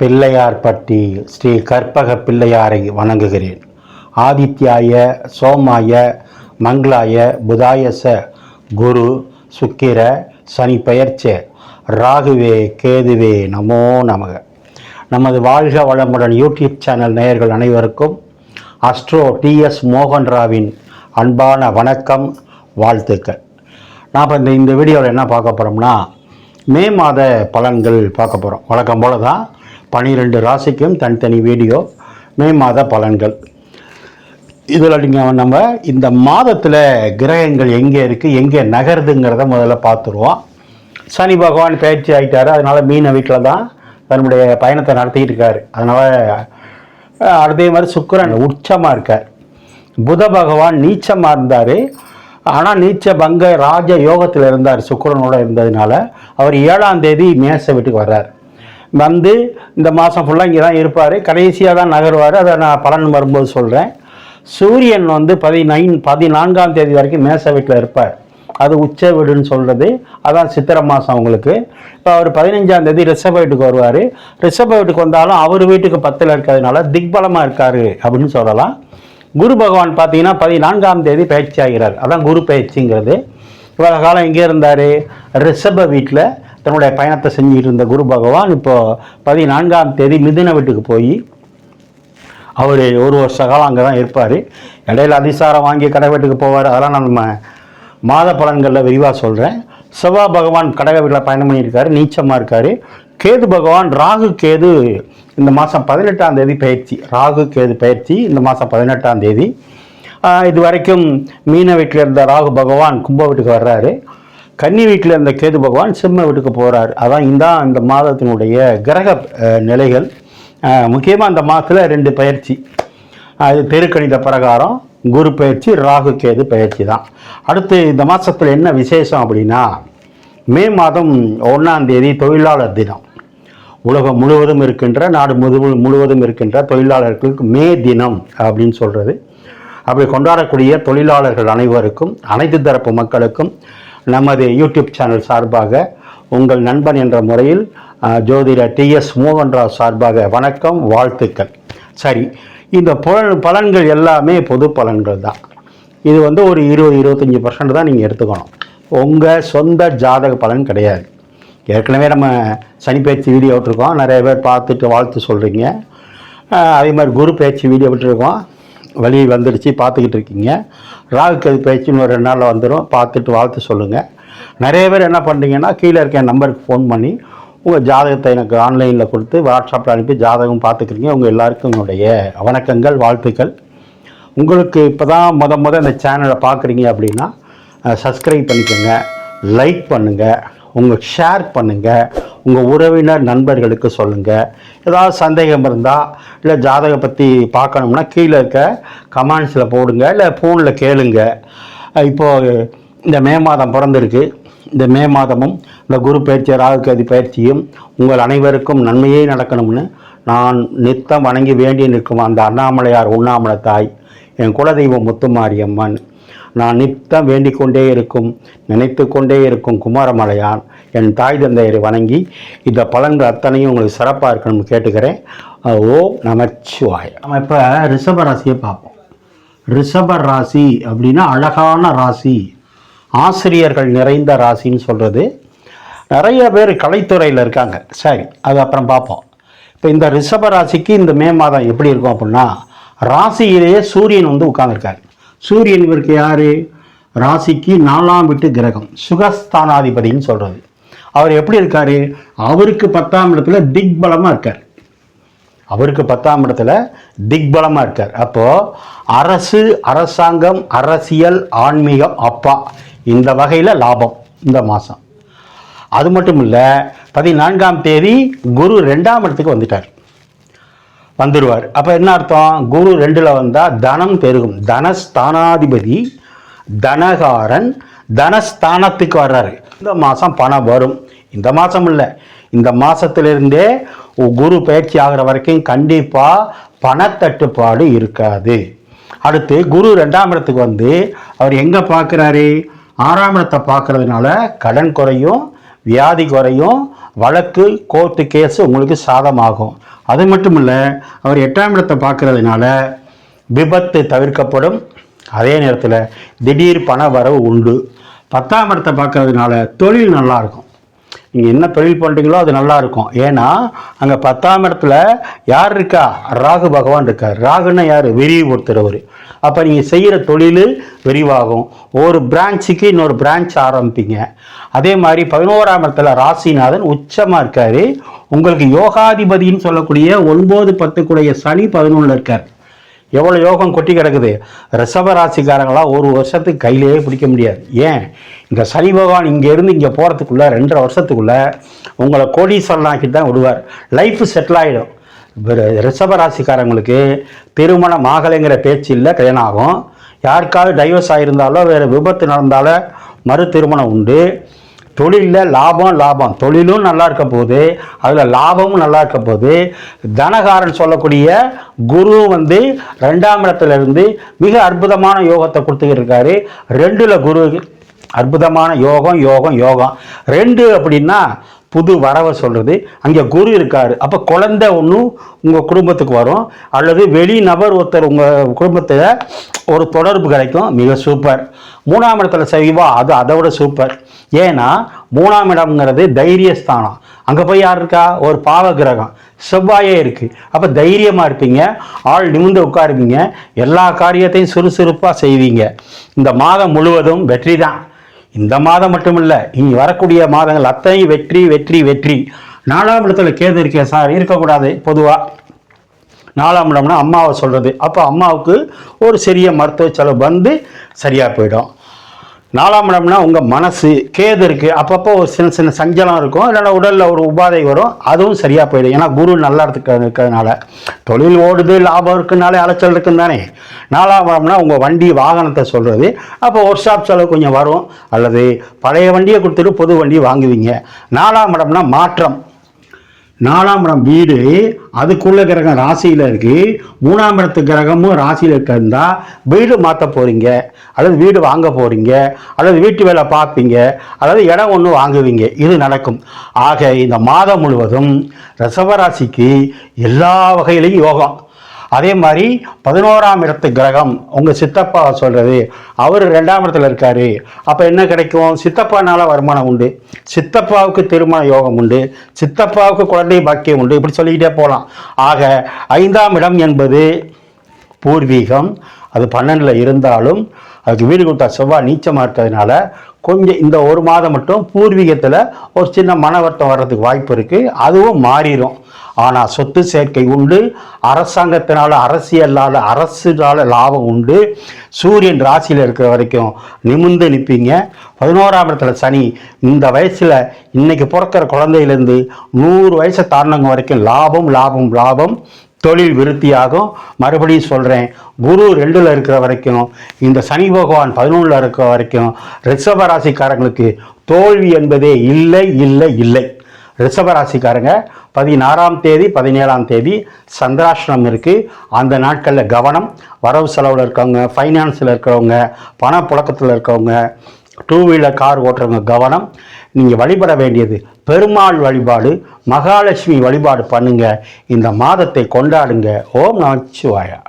பிள்ளையார்பட்டி ஸ்ரீ கற்பக பிள்ளையாரை வணங்குகிறேன். ஆதித்யாய சோமாய மங்களாய புதாயச குரு சுக்கிர சனி பெயர்ச்ச ராகுவே கேதுவே நமோ நமக. நமது வாழ்க வளமுடன் யூடியூப் சேனல் நேயர்கள் அனைவருக்கும் அஸ்ட்ரோ டிஎஸ் மோகன் ராவின் அன்பான வணக்கம் வாழ்த்துக்கள். நான் இப்போ இந்த இந்த வீடியோவில் என்ன பார்க்க போகிறோம்னா மே மாத பலன்கள் பார்க்க போகிறோம் வழக்கம் போல தான் பனிரெண்டு ராசிக்கும் தனித்தனி வீடியோ மே மாத பலன்கள். இதில் நீங்கள் நம்ம இந்த மாதத்தில் கிரகங்கள் எங்கே இருக்குது எங்கே நகருதுங்கிறத முதல்ல பார்த்துருவோம். சனி பகவான் பயிற்சி ஆகிட்டாரு அதனால் மீன வீட்டில் தான் தன்னுடைய பயணத்தை நடத்திக்கிட்டு இருக்காரு. அதனால் அதே மாதிரி சுக்கரன் உச்சமாக இருக்கார். புத பகவான் நீச்சமாக இருந்தார். ஆனால் நீச்ச பங்க ராஜ யோகத்தில் இருந்தார் சுக்கரனோடு இருந்ததுனால அவர் ஏழாம் தேதி மேச வீட்டுக்கு வர்றார். வந்து இந்த மாதம் ஃபுல்லாக இங்கே தான் இருப்பார். கடைசியாக தான் நகருவார். அதை நான் பலன் வரும்போது சொல்கிறேன் சூரியன் வந்து பதினைன் பதினான்காம் தேதி வரைக்கும் மேச வீட்டில் இருப்பார். அது உச்ச வீடுன்னு சொல்கிறது அதான் சித்திரை மாதம் அவங்களுக்கு. இப்போ அவர் பதினஞ்சாம் தேதி ரிஷப வீட்டுக்கு வருவார். ரிஷப வீட்டுக்கு வந்தாலும் அவர் வீட்டுக்கு பத்தில் இருக்கிறதுனால திக்பலமாக இருக்கார் அப்படின்னு சொல்லலாம். குரு பகவான் பார்த்தீங்கன்னா பதினான்காம் தேதி பயிற்சி ஆகிறார். அதான் குரு பயிற்சிங்கிறது. இவ்வளோ காலம் எங்கே இருந்தார். ரிஷப வீட்டில் தன்னுடைய பயணத்தை செஞ்சுட்டு இருந்த குரு பகவான் இப்போ பதினான்காம் தேதி மிதுன வீட்டுக்கு போய் அவர் ஒரு வருஷ காலம் அங்கே தான் இருப்பார். இடையில அதிசாரம் வாங்கி கடை வீட்டுக்கு போவார். அதெல்லாம் நம்ம மாத பலன்களில் விரிவாக சொல்கிறேன் செவ்வாய் பகவான் கடக வீட்டில் பயணம் பண்ணியிருக்காரு. நீச்சமாக இருக்கார். கேது பகவான் ராகு கேது இந்த மாதம் பதினெட்டாம் தேதி பயிற்சி. ராகு கேது பயிற்சி இந்த மாதம் பதினெட்டாம் தேதி. இது வரைக்கும் மீன வீட்டில் இருந்த ராகு பகவான் கும்ப வீட்டுக்கு வர்றாரு. கன்னி வீட்டில் இருந்த கேது பகவான் சிம்ம வீட்டுக்கு போகிறார் அதான் இந்த அந்த மாதத்தினுடைய கிரக நிலைகள். முக்கியமாக அந்த மாதத்தில் ரெண்டு பயிற்சி. அது தெருக்கணித பிரகாரம் குரு பயிற்சி ராகு கேது பயிற்சி தான். அடுத்து இந்த மாதத்தில் என்ன விசேஷம் அப்படின்னா மே மாதம் ஒன்றாம் தேதி தொழிலாளர் தினம். உலகம் முழுவதும் இருக்கின்ற நாடு முழு முழுவதும் இருக்கின்ற தொழிலாளர்களுக்கு மே தினம் அப்படின்னு சொல்கிறது அப்படி கொண்டாடக்கூடிய தொழிலாளர்கள் அனைவருக்கும் அனைத்து தரப்பு மக்களுக்கும் நமது யூடியூப் சேனல் சார்பாக உங்கள் நண்பன் என்ற முறையில் அஹ், ஜோதிடர் டிஎஸ் மோகன்ராவ் சார்பாக வணக்கம் வாழ்த்துக்கள். சரி இந்த புலன் பலன்கள் எல்லாமே பொது பலன்கள் தான். இது வந்து ஒரு இருபது இருபத்தஞ்சி பர்சன்ட் தான் நீங்கள் எடுத்துக்கணும். உங்கள் சொந்த ஜாதக பலன் கிடையாது. ஏற்கனவே நம்ம சனி பேச்சு வீடியோ விட்டுருக்கோம். நிறைய பேர் பார்த்துட்டு வாழ்த்து சொல்கிறீங்க அதே மாதிரி குரு பேச்சு வீடியோ விட்டுருக்கோம். வழி வந்துடுச்சு பார்த்துக்கிட்டு இருக்கீங்க. ராகு கதி பயிற்சி ஒரு ரெண்டு நாளில் வந்துடும் பார்த்துட்டு வாழ்த்து சொல்லுங்கள் நிறைய பேர் என்ன பண்ணுறீங்கன்னா கீழே இருக்க என் நம்பருக்கு ஃபோன் பண்ணி உங்கள் ஜாதகத்தை எனக்கு ஆன்லைனில் கொடுத்து வாட்ஸ்அப்பில் அனுப்பி ஜாதகம் பார்த்துக்கிறீங்க. உங்கள் எல்லாருக்கும் உங்களுடைய வணக்கங்கள் வாழ்த்துக்கள். உங்களுக்கு இப்போ தான் முத முத இந்த சேனலை பார்க்குறீங்க அப்படின்னா சப்ஸ்கிரைப் பண்ணிக்கோங்க லைக் பண்ணுங்கள் உங்களுக்கு ஷேர் பண்ணுங்கள் உங்கள் உறவினர் நண்பர்களுக்கு சொல்லுங்கள் ஏதாவது சந்தேகம் இருந்தால் இல்லை ஜாதகம் பற்றி பார்க்கணும்னா கீழே இருக்க கமெண்ட்ஸில் போடுங்க இல்லை ஃபோனில் கேளுங்க. இப்போது இந்த மே மாதம் பிறந்திருக்கு. இந்த மே மாதமும் இந்த குரு பயிற்சி ராகுகதி பயிற்சியும் உங்கள் அனைவருக்கும் நன்மையே நடக்கணும்னு நான் நித்தம் வணங்கி வேண்டி நிற்கும் அந்த அண்ணாமலையார் உண்ணாமலை தாய் என் குலதெய்வம் முத்துமாரியம்மன். நான் நித்தம் வேண்டிக் கொண்டே இருக்கும் நினைத்து கொண்டே இருக்கும் குமாரமலையான். என் தாய் தந்தையரை வணங்கி இந்த பலன்கள் அத்தனையும் உங்களுக்கு சிறப்பாக இருக்கணும்னு கேட்டுக்கிறேன். ஓ ஓம் நமச்சிவாய். நம்ம இப்போ ரிஷப ராசியை பார்ப்போம். ரிஷப ராசி அப்படின்னா அழகான ராசி. ஆசிரியர்கள் நிறைந்த ராசின்னு சொல்கிறது நிறைய பேர் கலைத்துறையில் இருக்காங்க. சரி அது அப்புறம் பார்ப்போம். இப்போ இந்த ரிஷப ராசிக்கு இந்த மே மாதம் எப்படி இருக்கும் அப்படின்னா ராசியிலேயே சூரியன் வந்து உட்காந்துருக்காரு சூரியன் இவருக்கு யார்? ராசிக்கு நாலாம் வீட்டு கிரகம் சுகஸ்தானாதிபதின்னு சொல்கிறது அவர் எப்படி இருக்கார்? அவருக்கு பத்தாம் இடத்துல திக்பலமாக இருக்கார். அவருக்கு பத்தாம் இடத்துல திக்பலமாக இருக்கார். அப்போது அரசு அரசாங்கம் அரசியல் ஆன்மீகம் அப்பா இந்த வகையில் லாபம் இந்த மாதம் அது மட்டும் இல்லை பதினான்காம் தேதி குரு ரெண்டாம் இடத்துக்கு வந்துட்டார். வந்துடுவார் அப்போ என்ன அர்த்தம்? குரு ரெண்டில் வந்தால் தனம் பெருகும். தனஸ்தானாதிபதி தனகாரன் தனஸ்தானத்துக்கு வர்றாரு. இந்த மாதம் பணம் வரும். இந்த மாதம் இல்லை இந்த மாதத்திலிருந்தே குரு பயிற்சி ஆகிற வரைக்கும் கண்டிப்பாக பணத்தட்டுப்பாடு இருக்காது. அடுத்து குரு ரெண்டாம் இடத்துக்கு வந்து அவர் எங்கே பார்க்குறாரு ஆறாம் இடத்தை பார்க்குறதுனால கடன் குறையும் வியாதி குறையும் வழக்கு கோர்ட்டு கேஸு உங்களுக்கு சாதமாகும். அது மட்டும் இல்லை அவர் எட்டாம் இடத்தை பார்க்குறதுனால விபத்து தவிர்க்கப்படும். அதே நேரத்தில் திடீர் பண வரவு உண்டு. பத்தாம் இடத்தை பார்க்குறதுனால தொழில் நல்லாயிருக்கும் நீங்கள் என்ன தொழில் பண்ணுறீங்களோ அது நல்லா இருக்கும். ஏன்னா அங்கே பத்தாம் இடத்துல யார் இருக்கா? ராகு பகவான் இருக்கார். ராகுன்னா யார்? விரிவுபடுத்துகிறவர் அப்போ நீங்கள் செய்கிற தொழில் விரிவாகும். ஒரு பிரான்ச்சுக்கு இன்னொரு பிரான்ச் ஆரம்பிப்பீங்க. அதே மாதிரி பதினோராம் இடத்துல ராசிநாதன் உச்சமாக இருக்கார். உங்களுக்கு யோகாதிபதின்னு சொல்லக்கூடிய ஒன்பது பத்துக்குடைய சனி பதினொன்றில் இருக்கார். எவ்வளோ யோகம் கொட்டி கிடக்குது? ரிஷப ராசிக்காரங்களாம் ஒரு வருஷத்துக்கு கையிலேயே பிடிக்க முடியாது. ஏன்? இந்த சனி பகவான் இங்கேருந்து இங்கே போகிறதுக்குள்ளே ரெண்டரை வருஷத்துக்குள்ளே உங்களை கோடீஸ்வரனாக்கி தான் விடுவார். லைஃப் செட்டில் ஆகிடும் ரிஷப ராசிக்காரங்களுக்கு திருமணம் ஆகலைங்கிற பேச்சு இல்லை கல்யாணம் ஆகும். யாருக்காவது டைவர்ஸ் ஆகியிருந்தாலோ வேறு விபத்து நடந்தாலோ மறு திருமணம் உண்டு. தொழிலில் லாபம் லாபம். தொழிலும் நல்லா இருக்க போகுது அதில் லாபமும் நல்லா இருக்க போகுது தனகாரன் சொல்லக்கூடிய குரு வந்து ரெண்டாம் இடத்துல இருந்து மிக அற்புதமான யோகத்தை கொடுத்துக்கிட்டு இருக்காரு ரெண்டில் குரு அற்புதமான யோகம் யோகம் யோகம். ரெண்டு அப்படின்னா புது வரவை சொல்கிறது அங்கே குரு இருக்கார். அப்போ குழந்தை ஒன்று உங்கள் குடும்பத்துக்கு வரும். அல்லது வெளி நபர் ஒருத்தர் உங்கள் குடும்பத்தில் ஒரு தொடர்பு கிடைக்கும். மிக சூப்பர் மூணாம் இடத்துல செய்வா அது அதை விட சூப்பர் ஏன்னா மூணாம் இடம்ங்கிறது தைரியஸ்தானம். அங்கே போய் யார் இருக்கா? ஒரு பாவ கிரகம் செவ்வாயே இருக்குது அப்போ தைரியமாக இருப்பீங்க. ஆள் நிமிந்து உட்காருவீங்க. எல்லா காரியத்தையும் சுறுசுறுப்பாக செய்வீங்க. இந்த மாதம் முழுவதும் வெற்றி தான். இந்த மாதம் மட்டும் இல்லை இனி வரக்கூடிய மாதங்கள் அத்தனை வெற்றி வெற்றி வெற்றி. நாலாம் இடத்துல கேது இருக்கேன் சார். இருக்கக்கூடாது பொதுவாக நாலாம் இடம்னா அம்மாவை சொல்கிறது அப்போ அம்மாவுக்கு ஒரு சிறிய மருத்துவ செலவு வந்து சரியாக போயிடும். நாலாம் இடம்னா உங்கள் மனசு கேது இருக்குது அப்பப்போ ஒரு சின்ன சின்ன சஞ்சலம் இருக்கும். இல்லைன்னா உடலில் ஒரு உபாதை வரும். அதுவும் சரியாக போயிடும். ஏன்னா குரு நல்லா இருக்கிறதுனால. தொழில் ஓடுது லாபம் இருக்குனாலே அலைச்சல் இருக்குன்னு தானே. நாலாம் இடம்னா உங்கள் வண்டி வாகனத்தை சொல்கிறது அப்போ ஒர்க் ஷாப் செலவு கொஞ்சம் வரும். அல்லது பழைய வண்டியை கொடுத்துட்டு புது வண்டி வாங்குவீங்க. நாலாம் இடம்னா மாற்றம். நாலாம் இடம் வீடு அதுக்குள்ள கிரகம் ராசியில் இருக்கு. மூணாம் இடத்து கிரகமும் ராசியில் இருக்கிறதா வீடு மாற்ற போறீங்க. அல்லது வீடு வாங்க போறீங்க. அல்லது வீட்டு வேலை பார்ப்பீங்க. அல்லது இடம் ஒன்று வாங்குவீங்க. இது நடக்கும். ஆக இந்த மாதம் முழுவதும் ரசவராசிக்கு எல்லா வகையிலையும் யோகம். அதே மாதிரி பதினோராம் இடத்து கிரகம் உங்கள் சித்தப்பா சொல்கிறது அவர் ரெண்டாம் இடத்துல இருக்கார். அப்போ என்ன கிடைக்கும்? சித்தப்பானால வருமானம் உண்டு. சித்தப்பாவுக்கு திருமண யோகம் உண்டு. சித்தப்பாவுக்கு குழந்தை பாக்கியம் உண்டு. இப்படி சொல்லிக்கிட்டே போகலாம் ஆக ஐந்தாம் இடம் என்பது பூர்வீகம். அது பன்னெண்டில் இருந்தாலும் அதுக்கு வீடு கொடுத்தா செவ்வாய் நீச்சமாக இருக்கிறதுனால கொஞ்சம் இந்த ஒரு மாதம் மட்டும் பூர்வீகத்தில் ஒரு சின்ன மன வருத்தம் வர்றதுக்கு வாய்ப்பு இருக்குது அதுவும் மாறிடும் ஆனால் சொத்து சேர்க்கை உண்டு. அரசாங்கத்தினால் அரசியலால் அரசுனால் லாபம் உண்டு. சூரியன் ராசியில் இருக்கிற வரைக்கும் நிமிர்ந்து நிற்பீங்க பதினோராம் இடத்துல சனி இந்த வயசில் இன்றைக்கி பிறக்கிற குழந்தையிலேருந்து நூறு வயசை தாண்டினவங்க வரைக்கும் லாபம் லாபம் லாபம். தொழில் விருத்தியாகும். மறுபடியும் சொல்கிறேன் குரு ரெண்டில் இருக்கிற வரைக்கும் இந்த சனி பகவான் பதினொன்றில் இருக்கிற வரைக்கும் ரிஷப ராசிக்காரங்களுக்கு தோல்வி என்பதே இல்லை இல்லை இல்லை. ரிஷப ராசிக்காரங்க பதினாறாம் தேதி பதினேழாம் தேதி சந்திராஷ்டிரம் இருக்குது அந்த நாட்களில் கவனம் வரவு செலவில் இருக்கவங்க ஃபைனான்ஸில் இருக்கிறவங்க பணப்புழக்கத்தில் இருக்கவங்க டூ வீலர் கார் ஓட்டுறவங்க கவனம் நீங்கள் வழிபட வேண்டியது பெருமாள் வழிபாடு மகாலட்சுமி வழிபாடு பண்ணுங்க. இந்த மாதத்தை கொண்டாடுங்க. ஓம் நமச்சிவாயா.